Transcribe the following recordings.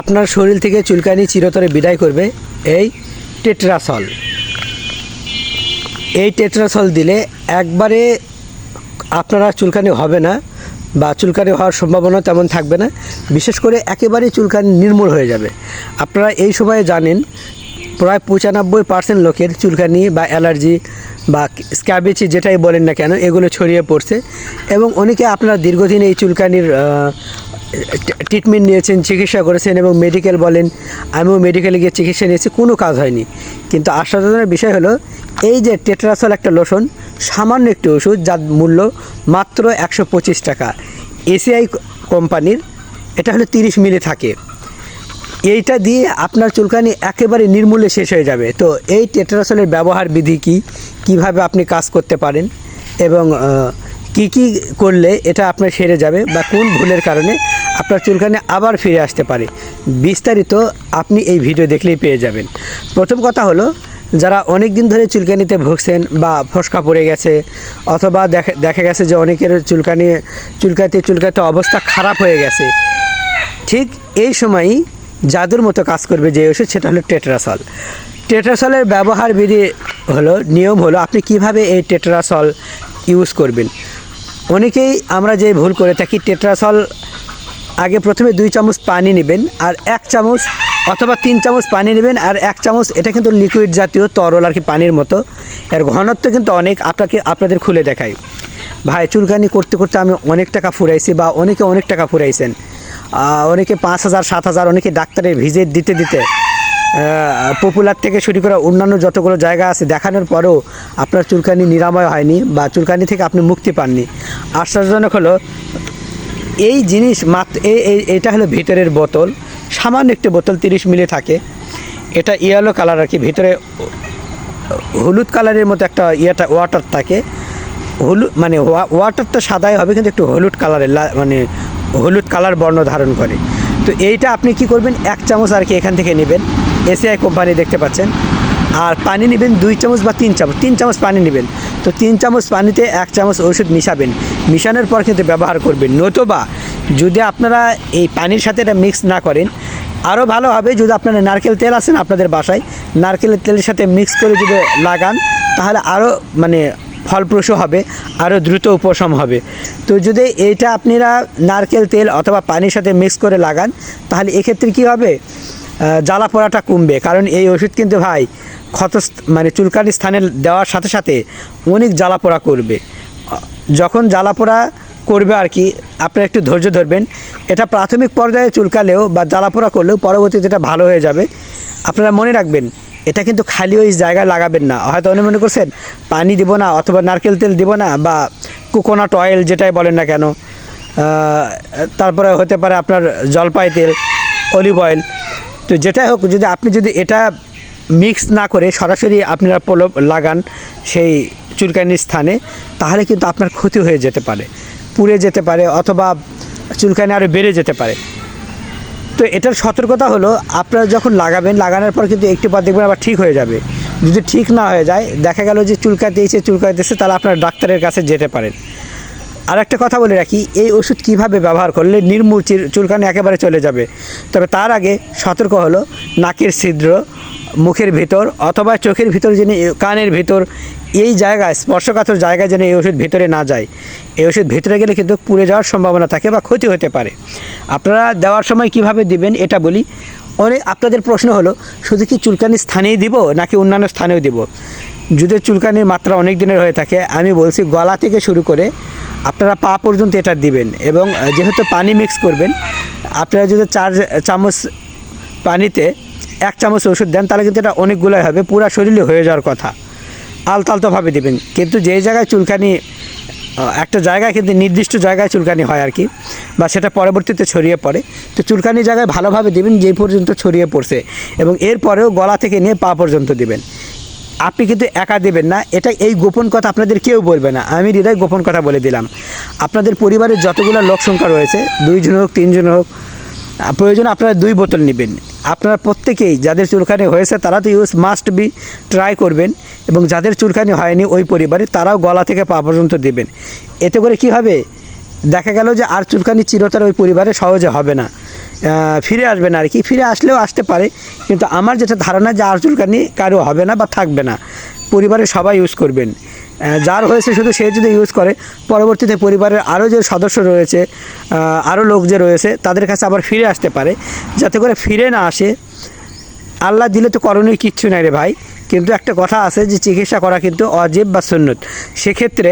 আপনার শরীর থেকে চুলকানি চিরতরে বিদায় করবে এই টেট্রাসল। এই টেট্রাসল দিলে একবারে আপনারা চুলকানি হবে না বা চুলকানি হওয়ার সম্ভাবনা তেমন থাকবে না। বিশেষ করে একেবারেই চুলকানি নির্মূল হয়ে যাবে। আপনারা এই সময়ে জানেন, প্রায় পঁচানব্বই পার্সেন্ট লোকের চুলকানি বা অ্যালার্জি বা স্ক্যাবেচি যেটাই বলেন না কেন, এগুলো ছড়িয়ে পড়ছে। এবং অনেকে আপনারা দীর্ঘদিন এই চুলকানির ট্রিটমেন্ট নিয়েছেন, চিকিৎসা করেছেন এবং মেডিকেল বলেন, আমিও মেডিকেলে গিয়ে চিকিৎসা নিয়েছি, কোনো কাজ হয়নি। কিন্তু আশ্চর্যজনক বিষয় হলো, এই যে টেট্রাসল একটা লোশন সামান্য একটি ওষুধ, যার মূল্য মাত্র একশো পঁচিশ টাকা। এসিআই কোম্পানির, এটা হলো তিরিশ মিলি থাকে। এইটা দিয়ে আপনার চুলকানি একেবারে নির্মূলে শেষ হয়ে যাবে। তো এই টেট্রাসলের ব্যবহার বিধি কী? কীভাবে আপনি কাজ করতে পারেন? এবং কি কি করলে এটা আপনার সেরে যাবে? বা কোন ভুলের কারণে আপনার চুলকানি আবার ফিরে আসতে পারে। বিস্তারিত আপনি এই ভিডিও দেখলেই পেয়ে যাবেন। প্রথম কথা হলো, যারা অনেক দিন ধরে চুলকানিতে ভুগছেন বা ফসকা পড়ে গেছে, অথবা দেখা দেখা গেছে যে অনেকের চুলকানি চুলকাতে চুলকাতে অবস্থা খারাপ হয়ে গেছে, ঠিক এই সময়ই জাদুর মতো কাজ করবে যে ওষুধ, সেটা হলো টেট্রাসল। টেট্রাসলের ব্যবহার বিধি হলো, নিয়ম হলো, আপনি কীভাবে এই টেট্রাসল ইউজ করবেন? অনেকেই আমরা যে ভুল করে থাকি, টেট্রাসল আগে প্রথমে দুই চামচ পানি নেবেন আর এক চামচ অথবা তিন চামচ পানি নেবেন আর এক চামচ, এটা কিন্তু লিকুইড জাতীয় তরল আর কি পানির মতো। এর ঘনত্ব কিন্তু অনেক, আপনাকে, আপনাদের খুলে দেখায় ভাই, চুলকানি করতে করতে আমি অনেক টাকা ফুরাইছি বা অনেকে অনেক টাকা ফুরাইছেন। অনেকে পাঁচ হাজার, সাত হাজার, অনেকে ডাক্তারের ভিজিট দিতে দিতে পপুলার থেকে শুরু করে অন্যান্য যতগুলো জায়গা আছে দেখানোর পরেও আপনার চুলকানি নিরাময় হয়নি বা চুলকানি থেকে আপনি মুক্তি পাননি। আশ্চর্যজনক হলো এই জিনিস মাত্র এটা হলো ভিতরের বোতল। সামান্য একটি বোতল তিরিশ মিলি থাকে। এটা ইয়েলো কালার আর কি। ভিতরে হলুদ কালারের মতো একটা ইয়েটা ওয়াটার থাকে। হলুদ মানে ওয়া- ওয়াটারটা সাদাই হবে, কিন্তু একটু হলুদ কালারের মানে হলুদ কালার বর্ণ ধারণ করে। তো এইটা আপনি কি করবেন? এক চামচ আর কি এখান থেকে নেবেন। এসিআই কোম্পানি দেখতে পাচ্ছেন। আর পানি নেবেন দুই চামচ বা তিন চামচ। তিন চামচ পানি নেবেন। তো তিন চামচ পানিতে এক চামচ ওষুধ মিশাবেন। মিশানোর পর কিন্তু ব্যবহার করবেন। নতুবা যদি আপনারা এই পানির সাথে এটা মিক্স না করেন আরও ভালো হবে যদি আপনারা নারকেল তেল আছেন আপনাদের বাসায় নারকেলের তেলের সাথে মিক্স করে যদি লাগান, তাহলে আরও মানে ফলপ্রসূ হবে আরও দ্রুত উপশম হবে। তো যদি এইটা আপনারা নারকেল তেল অথবা পানির সাথে মিক্স করে লাগান, তাহলে এক্ষেত্রে কী হবে? জ্বালা পোড়াটা কমবে। কারণ এই ওষুধ কিন্তু ভাই ক্ষত মানে চুলকানি স্থানে দেওয়ার সাথে সাথে অনেক জ্বালা পোড়া করবে। যখন জ্বালা পোড়া করবে আর কি, আপনারা একটু ধৈর্য ধরবেন। এটা প্রাথমিক পর্যায়ে চুলকালেও বা জ্বালাপোড়া করলেও পরবর্তীতে এটা ভালো হয়ে যাবে। আপনারা মনে রাখবেন, এটা কিন্তু খালি ওই জায়গায় লাগাবেন না। হয়তো অনেক মনে করছেন, পানি দিব না অথবা নারকেল তেল দিব না বা কোকোনাট অয়েল যেটাই বলেন না কেন তারপরে হতে পারে আপনার জলপাই তেল, অলিভ অয়েল। তো যেটাই হোক, যদি আপনি যদি এটা মিক্স না করে সরাসরি আপনারা লাগান সেই চুলকানির স্থানে, তাহলে কিন্তু আপনার ক্ষতি হয়ে যেতে পারে, পুড়ে যেতে পারে অথবা চুলকানি আরও বেড়ে যেতে পারে। তো এটার সতর্কতা হলো, আপনারা যখন লাগাবেন, লাগানোর পর কিন্তু একটু পর দেখবেন আবার ঠিক হয়ে যাবে। যদি ঠিক না হয়ে যায়, দেখা গেল যে চুলকাতেছে, তাহলে আপনার ডাক্তারের কাছে যেতে পারেন। আর একটা কথা বলে রাখি, এই ওষুধ কীভাবে ব্যবহার করলে নির্মূল চুলকানি একেবারে চলে যাবে? তবে তার আগে সতর্ক হলো, নাকের ছিদ্র, মুখের ভিতর অথবা চোখের ভিতর যিনি, কানের ভিতর এই জায়গায় স্পর্শকাতর জায়গায় যেন এই ওষুধ ভেতরে না যায়। এই ওষুধ ভেতরে গেলে কিন্তু পুড়ে যাওয়ার সম্ভাবনা থাকে বা ক্ষতি হতে পারে। আপনারা দেওয়ার সময় কীভাবে দিবেন এটা বলি। অনেক আপনাদের প্রশ্ন হলো, শুধু কি চুলকানির স্থানেই দিব নাকি অন্যান্য স্থানেও দিব? যদি চুলকানির মাত্রা অনেক দিনের হয়ে থাকে, আমি বলছি গলা থেকে শুরু করে আপনারা পা পর্যন্ত এটা দিবেন এবং যেহেতু পানি মিক্স করবেন, আপনারা যদি চার চামচ পানিতে এক চামচ ওষুধ দেন, তাহলে কিন্তু এটা অনেকগুলোই হবে, পুরো শরীরে হয়ে যাওয়ার কথা। আলতো আলতোভাবে দেবেন। কিন্তু যেই জায়গায় চুলকানি একটা জায়গায় কিন্তু নির্দিষ্ট জায়গায় চুলকানি হয় আর কি, বা সেটা পরবর্তীতে ছড়িয়ে পড়ে। তো চুলকানি জায়গায় ভালোভাবে দেবেন, যেই পর্যন্ত ছড়িয়ে পড়ছে, এবং এরপরেও গলা থেকে নিয়ে পা পর্যন্ত দেবেন। আপনি কিন্তু একা দেবেন না, এটা এই গোপন কথা আপনাদের কেউ বলবে না। আমি হৃদয় গোপন কথা বলে দিলাম। আপনাদের পরিবারের যতগুলো লোক সংখ্যা রয়েছে, দুইজন হোক, তিনজন হোক প্রয়োজন আপনারা দুই বোতল নেবেন। আপনারা প্রত্যেকেই যাদের চুলকানি হয়েছে, তারা তো ইউজ মাস্ট বি ট্রাই করবেন এবং যাদের চুলকানি হয়নি, ওই পরিবারে তারাও গলা থেকে পা পর্যন্ত দেবেন। এতে করে কি হবে? দেখা গেল যে আর চুলকানি চিরতর ওই পরিবারে সহজে হবে না। ফিরে আসবে না আর কি। ফিরে আসলেও আসতে পারে, কিন্তু আমার যেটা ধারণা যে আর চুলকানি কারও হবে না বা থাকবে না। পরিবারের সবাই ইউজ করবেন। যার হয়েছে শুধু সে যদি ইউজ করে, পরবর্তীতে পরিবারের আরও যে সদস্য রয়েছে আরও লোক যে রয়েছে, তাদের কাছে আবার ফিরে আসতে পারে। যাতে করে ফিরে না আসে। আল্লাহ দিলে তো করণীয় কিচ্ছু নাই রে ভাই। কিন্তু একটা কথা আছে যে চিকিৎসা করা কিন্তু অজেব বা সুন্নত। সেক্ষেত্রে,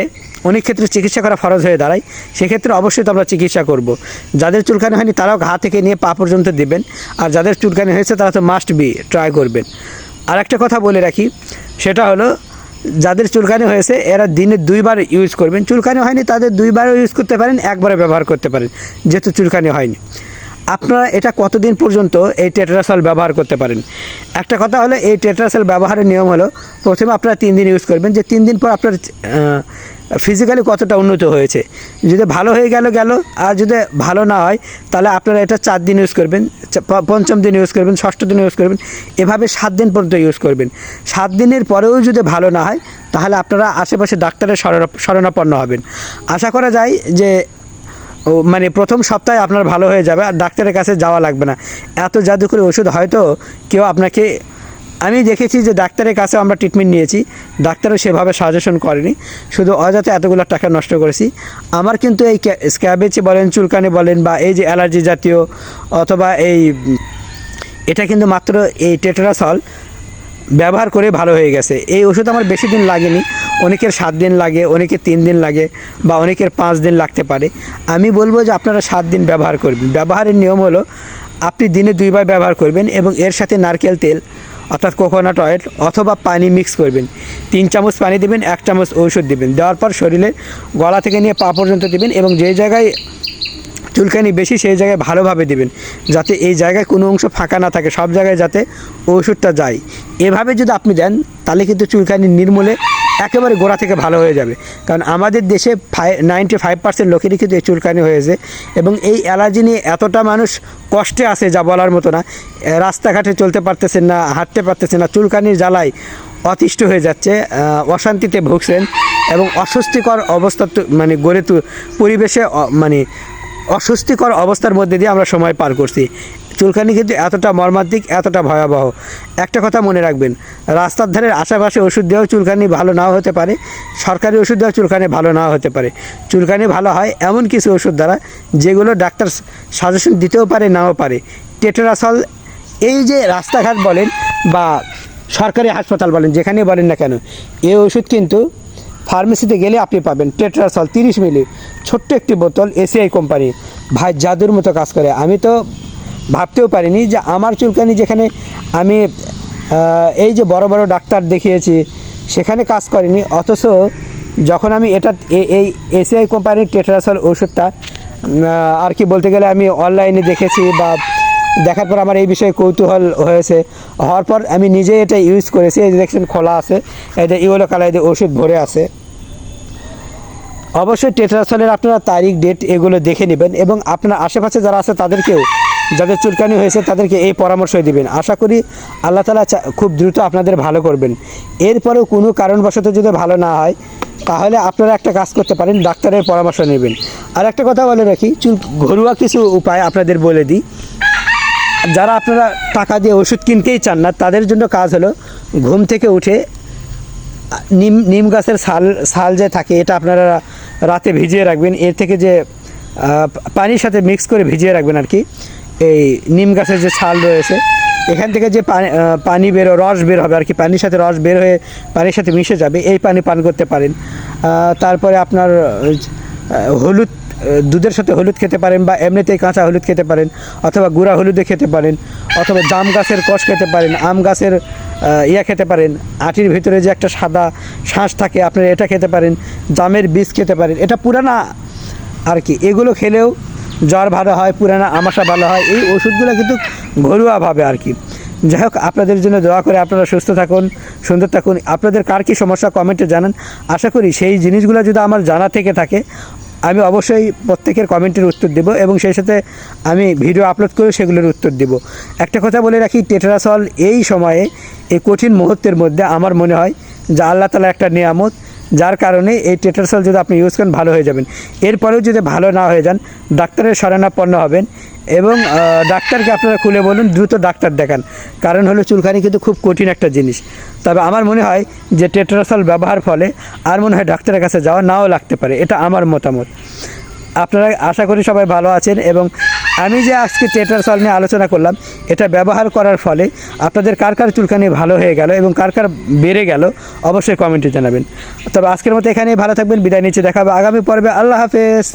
অনেক ক্ষেত্রে চিকিৎসা করা ফরজ হয়ে দাঁড়ায়। সেক্ষেত্রে অবশ্যই তো আমরা চিকিৎসা করব। যাদের চুলকানি হয়নি, তারাও ঘা থেকে নিয়ে পা পর্যন্ত দেবেন। আর যাদের চুলকানি হয়েছে, তারা তো মাস্ট বি ট্রাই করবেন। আর একটা কথা বলে রাখি। সেটা হলো যাদের চুলকানি হয়েছে, এরা দিনে দুইবার ইউজ করবেন। চুলকানি হয়নি, তাদের দুইবারও ইউজ করতে পারেন একবারে ব্যবহার করতে পারেন, যেহেতু চুলকানি হয়নি। আপনারা এটা কতদিন পর্যন্ত এই টেট্রাসল ব্যবহার করতে পারেন? একটা কথা হলো, এই টেট্রাসল ব্যবহারের নিয়ম হলো, প্রথমে আপনারা তিন দিন ইউজ করবেন, যে তিন দিন পর আপনার ফিজিক্যালি কতটা উন্নত হয়েছে। যদি ভালো হয়ে গেল গেল, আর যদি ভালো না হয়, তাহলে আপনারা এটা চার দিন ইউজ করবেন পঞ্চম দিন ইউজ করবেন, ষষ্ঠ দিন ইউজ করবেন, এভাবে সাত দিন পর্যন্ত ইউজ করবেন। সাত দিনের পরেও যদি ভালো না হয়, তাহলে আপনারা আশেপাশে ডাক্তারের শরণা- শরণাপন্ন হবেন। আশা করা যায় যে, ও মানে প্রথম সপ্তাহে আপনার ভালো হয়ে যাবে, আর ডাক্তারের কাছে যাওয়া লাগবে না। এত জাদুকরি ওষুধ হয়তো কেউ আপনাকে আমি দেখেছি যে ডাক্তারের কাছে আমরা ট্রিটমেন্ট নিয়েছি। ডাক্তারও সেভাবে সাজেশন করেনি। শুধু অযথা এতগুলো টাকা নষ্ট করেছি। আমার কিন্তু এই স্ক্যাবেচি বলেন, চুলকানি বলেন বা এই যে অ্যালার্জি জাতীয় অথবা এই এটা কিন্তু মাত্র এই টেট্রাসল ব্যবহার করে ভালো হয়ে গেছে। এই ওষুধ আমার বেশি দিন লাগেনি। অনেকের সাত দিন লাগে, অনেকের তিন দিন লাগে বা অনেকের পাঁচ দিন লাগতে পারে। আমি বলব যে আপনারা সাত দিন ব্যবহার করবেন। ব্যবহারের নিয়ম হলো, আপনি দিনে দুইবার ব্যবহার করবেন এবং এর সাথে নারকেল তেল অর্থাৎ কোকোনাট অয়েল অথবা পানি মিক্স করবেন। তিন চামচ পানি দেবেন, এক চামচ ঔষধ দেবেন। দেওয়ার পর শরীরে গলা থেকে নিয়ে পা পর্যন্ত দেবেন এবং যে জায়গায় চুলকানি বেশি, সেই জায়গায় ভালোভাবে দেবেন। যাতে এই জায়গায় কোনো অংশ ফাঁকা না থাকে, সব জায়গায় যাতে ওষুধটা যায়। এভাবে যদি আপনি দেন, তাহলে কিন্তু চুলকানি নির্মূলে একেবারে গোড়া থেকে ভালো হয়ে যাবে। কারণ আমাদের দেশে ফাই নাইনটি ফাইভ পার্সেন্ট লোকেরই কিন্তু এই চুলকানি হয়েছে এবং এই অ্যালার্জি নিয়ে এতটা মানুষ কষ্টে আছে যা বলার মতো না। রাস্তাঘাটে চলতে পারতেছেন না, হাঁটতে পারতেছেন না, চুলকানির জ্বালায় অতিষ্ঠ হয়ে যাচ্ছে অশান্তিতে ভুগছেন এবং অস্বস্তিকর অবস্থা মানে গড়ে তু পরিবেশে মানে অস্বস্তিকর অবস্থার মধ্যে দিয়ে আমরা সময় পার করছি। চুলকানি কিন্তু এতটা মর্মান্তিক, এতটা ভয়াবহ। একটা কথা মনে রাখবেন, রাস্তার ধারের আশেপাশে ওষুধ দেওয়াও চুলকানি ভালো নাও হতে পারে, সরকারি ওষুধ দেওয়া চুলকানি ভালো নাও হতে পারে। চুলকানি ভালো হয় এমন কিছু ওষুধ দ্বারা যেগুলো ডাক্তার সাজেশন দিতেও পারে, নাও পারে। টেটরাসল, এই যে রাস্তাঘাট বলেন বা সরকারি হাসপাতাল বলেন, যেখানে বলেন না কেন এই ওষুধ কিন্তু ফার্মেসিতে গেলে আপনি পাবেন। টেট্রাসল তিরিশ মিলি, ছোট্ট একটি বোতল এসিআই কোম্পানি, ভাই জাদুর মতো কাজ করে। আমি তো ভাবতেও পারিনি যে আমার চুলকানি যেখানে আমি এই যে বড় বড় ডাক্তার দেখিয়েছি, সেখানে কাজ করেনি। অথচ যখন আমি এটা এই এসিআই কোম্পানির টেট্রাসল ওষুধটা আর কি বলতে গেলে আমি অনলাইনে দেখেছি বা দেখার পর আমার এই বিষয়ে কৌতূহল হয়েছে। হওয়ার পর আমি নিজে এটা ইউজ করেছি। এই যে দেখছেন খোলা আছে যে ইউলো কালার ওষুধ ভরে আছে। অবশ্যই টেট্রাসলের আপনারা তারিখ ডেট এগুলো দেখে নেবেন এবং আপনার আশেপাশে যারা আছে তাদেরকেও যাদের চুলকানি হয়েছে তাদেরকে এই পরামর্শ দিবেন। আশা করি আল্লাহ তালা খুব দ্রুত আপনাদের ভালো করবেন। এরপরেও কোনো কারণবশত যদি ভালো না হয়, তাহলে আপনারা একটা কাজ করতে পারেন, ডাক্তারের পরামর্শ নেবেন। আর একটা কথা বলে রাখি, চুল ঘরোয়া কিছু উপায় আপনাদের বলে দিই। যারা আপনারা টাকা দিয়ে ওষুধ কিনতেই চান না, তাদের জন্য কাজ হলো ঘুম থেকে উঠে নিম নিম গাছের ছাল ছাল যে থাকে, এটা আপনারা রাতে ভিজিয়ে রাখবেন। এর থেকে যে পানির সাথে মিক্স করে ভিজিয়ে রাখবেন আর কি। এই নিম গাছের যে ছাল রয়েছে, এখান থেকে যে পানি পানি বেরো রস বের হবে আর কি, পানির সাথে রস বের হয়ে পানির সাথে মিশে যাবে, এই পানি পান করতে পারেন। তারপরে আপনার হলুদ দুধের সাথে হলুদ খেতে পারেন বা এমনিতেই কাঁচা হলুদ খেতে পারেন অথবা গুঁড়া হলুদে খেতে পারেন অথবা জাম গাছের কষ খেতে পারেন, আম গাছের ইয়া খেতে পারেন, আটির ভিতরে যে একটা সাদা শাঁস থাকে, আপনারা এটা খেতে পারেন, জামের বীজ খেতে পারেন, এটা পুরানা আর কি, এগুলো খেলেও জ্বর ভালো হয়, পুরানা আমাশা ভালো হয়, এই ওষুধগুলো কিন্তু ঘরোয়াভাবে আর কি। যাই হোক, আপনাদের জন্য দোয়া করে আপনারা সুস্থ থাকুন, সুন্দর থাকুন। আপনাদের কার কী সমস্যা কমেন্টে জানান। আশা করি সেই জিনিসগুলো যদি আমার জানা থেকে থাকে, আমি অবশ্যই প্রত্যেকের কমেন্টের উত্তর দেব এবং সেই সাথে আমি ভিডিও আপলোড করে সেগুলোর উত্তর দেব। একটা কথা বলে রাখি, টেট্রাসল এই সময়ে এই কঠিন মুহূর্তের মধ্যে আমার মনে হয় যে আল্লাহ তালা একটা নিয়ামত যার কারণে এই টেট্রাসল যদি আপনি ইউজ করেন, ভালো হয়ে যাবেন। এরপরেও যদি ভালো না হয়ে যান, ডাক্তারের শরণাপন্ন হবেন এবং ডাক্তারকে আপনারা খুলে বলুন, দ্রুত ডাক্তার দেখান। কারণ হলো চুলকানি কিন্তু খুব কঠিন একটা জিনিস। তবে আমার মনে হয় যে টেট্রাসল ব্যবহার ফলে আর মনে হয় ডাক্তারের কাছে যাওয়া নাও লাগতে পারে। এটা আমার মতামত। আপনারা আশা করি সবাই ভালো আছেন এবং আমি যে আজকে টেটার সল নিয়ে আলোচনা করলাম, এটা ব্যবহার করার ফলে আপনাদের কার কার চুলকানি ভালো হয়ে গেল এবং কার কার বেড়ে গেল অবশ্যই কমেন্টে জানাবেন। তবে আজকের মতো এখানেই ভালো থাকবেন, বিদায় নিচ্ছে, দেখাবে আগামী পর্বে। আল্লাহ হাফেজ।